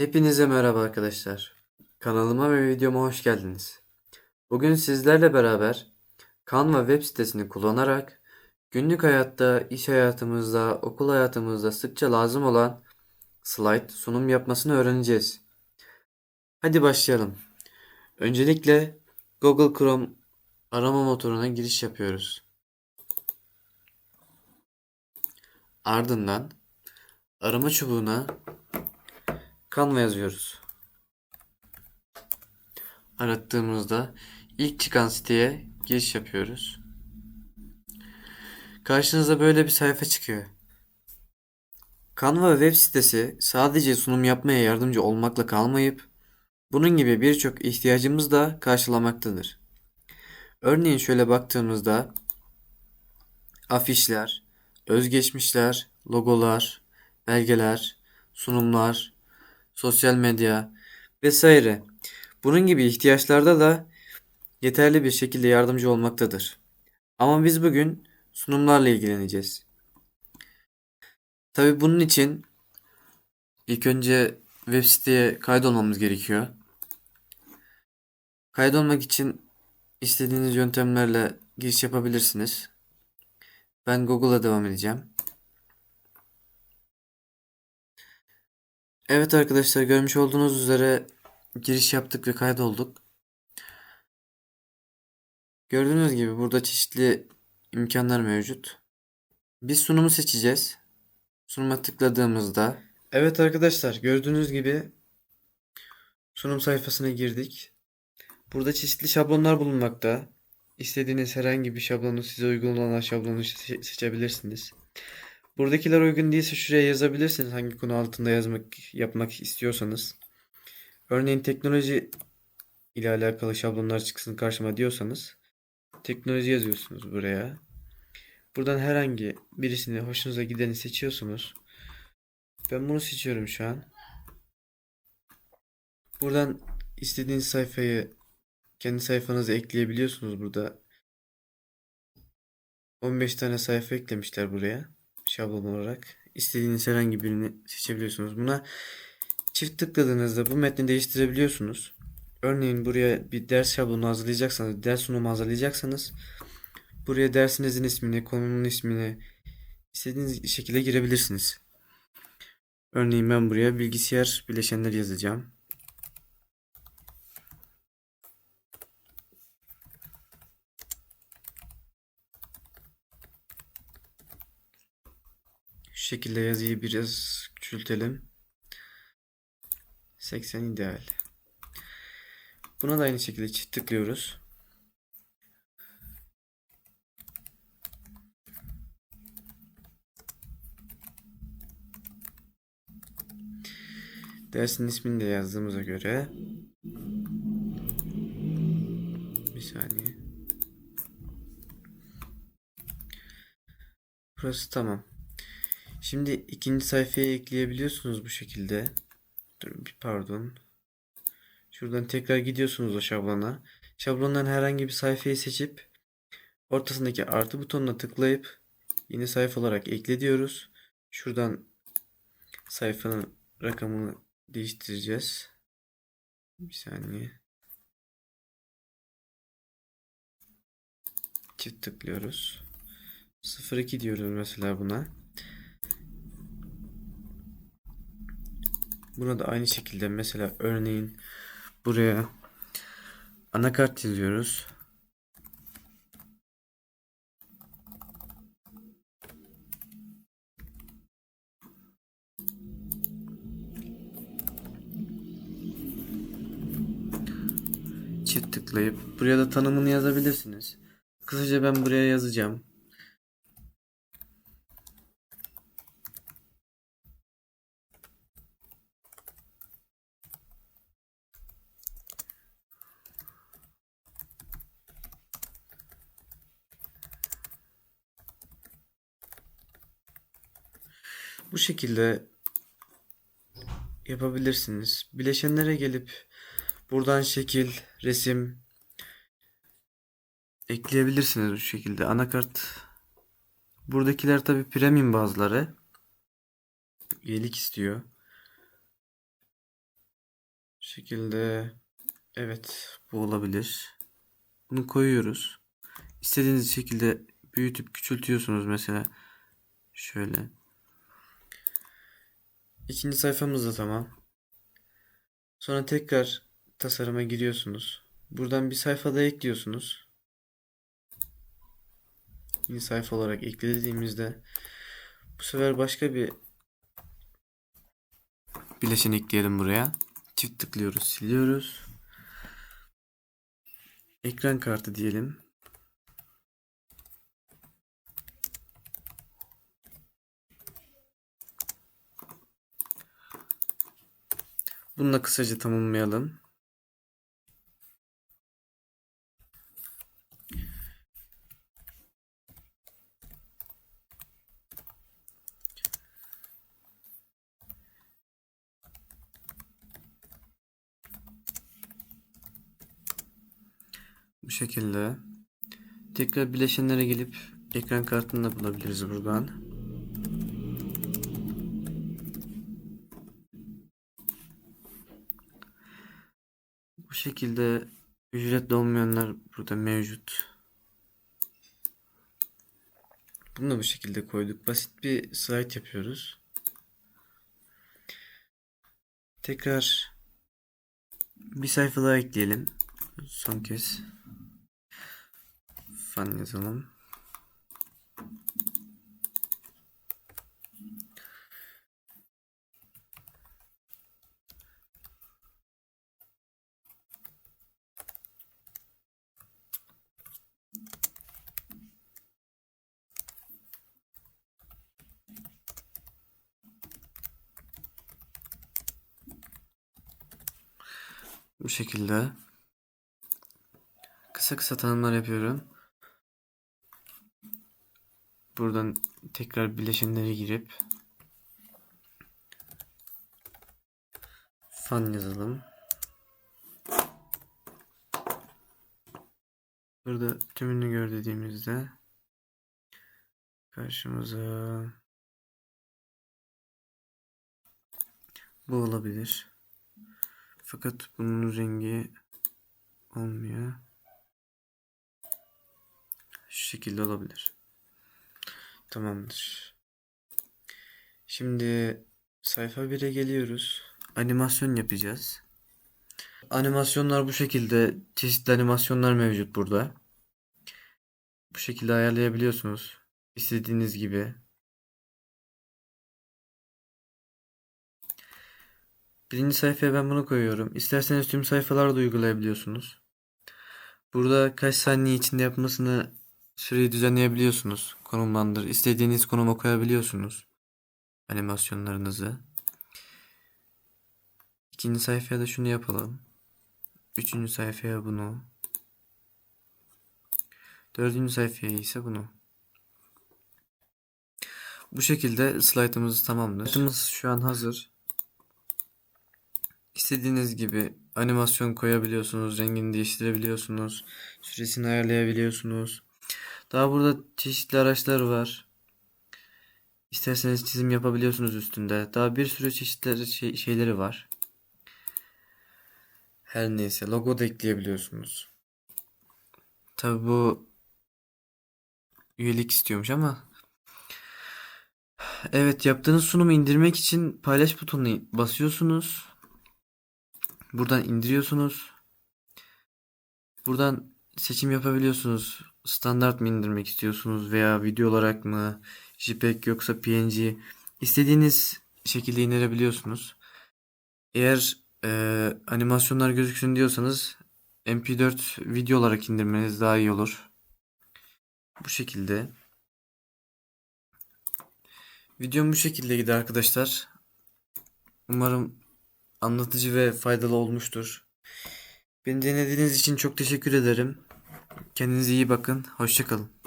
Hepinize merhaba arkadaşlar. Kanalıma ve videoma hoş geldiniz. Bugün sizlerle beraber Canva web sitesini kullanarak günlük hayatta, iş hayatımızda, okul hayatımızda sıkça lazım olan slide sunum yapmasını öğreneceğiz. Hadi başlayalım. Öncelikle Google Chrome arama motoruna giriş yapıyoruz. Ardından arama çubuğuna Canva yazıyoruz. Arattığımızda ilk çıkan siteye giriş yapıyoruz. Karşınıza böyle bir sayfa çıkıyor. Canva web sitesi sadece sunum yapmaya yardımcı olmakla kalmayıp bunun gibi birçok ihtiyacımız da karşılamaktadır. Örneğin şöyle baktığımızda afişler, özgeçmişler, logolar, belgeler, sunumlar, sosyal medya vesaire. Bunun gibi ihtiyaçlarda da yeterli bir şekilde yardımcı olmaktadır. Ama biz bugün sunumlarla ilgileneceğiz. Tabii bunun için ilk önce web siteye kaydolmamız gerekiyor. Kaydolmak için istediğiniz yöntemlerle giriş yapabilirsiniz. Ben Google'a devam edeceğim. Evet arkadaşlar görmüş olduğunuz üzere giriş yaptık ve kaydolduk. Gördüğünüz gibi burada çeşitli imkanlar mevcut. Biz sunumu seçeceğiz. Sunuma tıkladığımızda Evet arkadaşlar gördüğünüz gibi sunum sayfasına girdik. Burada çeşitli şablonlar bulunmakta. İstediğiniz herhangi bir şablonu size uygun olan şablonu se- seçebilirsiniz. Buradakiler uygun değilse şuraya yazabilirsiniz hangi konu altında yazmak yapmak istiyorsanız. Örneğin teknoloji ile alakalı şablonlar çıksın karşıma diyorsanız teknoloji yazıyorsunuz buraya. Buradan herhangi birisini hoşunuza gideni seçiyorsunuz. Ben bunu seçiyorum şu an. Buradan istediğiniz sayfayı kendi sayfanıza ekleyebiliyorsunuz burada. 15 tane sayfa eklemişler buraya şablon olarak. İstediğiniz herhangi birini seçebiliyorsunuz. Buna çift tıkladığınızda bu metni değiştirebiliyorsunuz. Örneğin buraya bir ders şablonu hazırlayacaksanız, ders sunumu hazırlayacaksanız buraya dersinizin ismini, konunun ismini istediğiniz şekilde girebilirsiniz. Örneğin ben buraya bilgisayar bileşenleri yazacağım. Şekilde yazıyı biraz küçültelim. 80 ideal. Buna da aynı şekilde çift tıklıyoruz. Dersin ismini de yazdığımıza göre bir saniye. Burası tamam. Şimdi ikinci sayfaya ekleyebiliyorsunuz bu şekilde. Dur bir pardon. Şuradan tekrar gidiyorsunuz o şablona. Şablondan herhangi bir sayfayı seçip ortasındaki artı butonuna tıklayıp yeni sayfa olarak ekle diyoruz. Şuradan sayfanın rakamını değiştireceğiz. Bir saniye. Çift tıklıyoruz. 02 diyoruz mesela buna. Buna da aynı şekilde mesela örneğin buraya anakart yazıyoruz. Çift tıklayıp buraya da tanımını yazabilirsiniz. Kısaca ben buraya yazacağım. Bu şekilde yapabilirsiniz. Bileşenlere gelip buradan şekil, resim ekleyebilirsiniz bu şekilde. Anakart buradakiler tabi premium bazıları. Üyelik istiyor. şekilde evet bu olabilir. Bunu koyuyoruz. İstediğiniz şekilde büyütüp küçültüyorsunuz mesela. Şöyle. İkinci sayfamız da tamam. Sonra tekrar tasarıma giriyorsunuz. Buradan bir sayfa da ekliyorsunuz. Yeni sayfa olarak eklediğimizde bu sefer başka bir bileşen ekleyelim buraya. Çift tıklıyoruz, siliyoruz. Ekran kartı diyelim. Bununla kısaca tamamlayalım. Bu şekilde. Tekrar bileşenlere gelip ekran kartını da bulabiliriz buradan. Şekilde ücretli olmayanlar burada mevcut. Bunu da bu şekilde koyduk. Basit bir slide yapıyoruz. Tekrar bir sayfa daha ekleyelim. Son kez fan yazalım. Bu şekilde kısa kısa tanımlar yapıyorum. Buradan tekrar bileşenlere girip fan yazalım. Burada tümünü gör dediğimizde karşımıza bu olabilir. Fakat bunun rengi olmuyor. Şu şekilde olabilir. Tamamdır. Şimdi sayfa 1'e geliyoruz. Animasyon yapacağız. Animasyonlar bu şekilde. Çeşitli animasyonlar mevcut burada. Bu şekilde ayarlayabiliyorsunuz. İstediğiniz gibi. Birinci sayfaya ben bunu koyuyorum. İsterseniz tüm sayfalarda uygulayabiliyorsunuz. Burada kaç saniye içinde yapmasını süreyi düzenleyebiliyorsunuz. Konumlandır. İstediğiniz konuma koyabiliyorsunuz. Animasyonlarınızı. İkinci sayfaya da şunu yapalım. Üçüncü sayfaya bunu. Dördüncü sayfaya ise bunu. Bu şekilde slaytımız tamamdır. Slaytımız şu an hazır. İstediğiniz gibi animasyon koyabiliyorsunuz, rengini değiştirebiliyorsunuz, süresini ayarlayabiliyorsunuz. Daha burada çeşitli araçlar var. İsterseniz çizim yapabiliyorsunuz üstünde. Daha bir sürü çeşitli şey, şeyleri var. Her neyse logo da ekleyebiliyorsunuz. Tabi bu üyelik istiyormuş ama Evet yaptığınız sunumu indirmek için paylaş butonuna basıyorsunuz. Buradan indiriyorsunuz. Buradan seçim yapabiliyorsunuz. Standart mı indirmek istiyorsunuz veya video olarak mı, JPEG yoksa PNG istediğiniz şekilde indirebiliyorsunuz. Eğer e, animasyonlar gözüksün diyorsanız MP4 video olarak indirmeniz daha iyi olur. Bu şekilde. Videom bu şekilde gider arkadaşlar. Umarım anlatıcı ve faydalı olmuştur. Beni dinlediğiniz için çok teşekkür ederim. Kendinize iyi bakın. Hoşçakalın.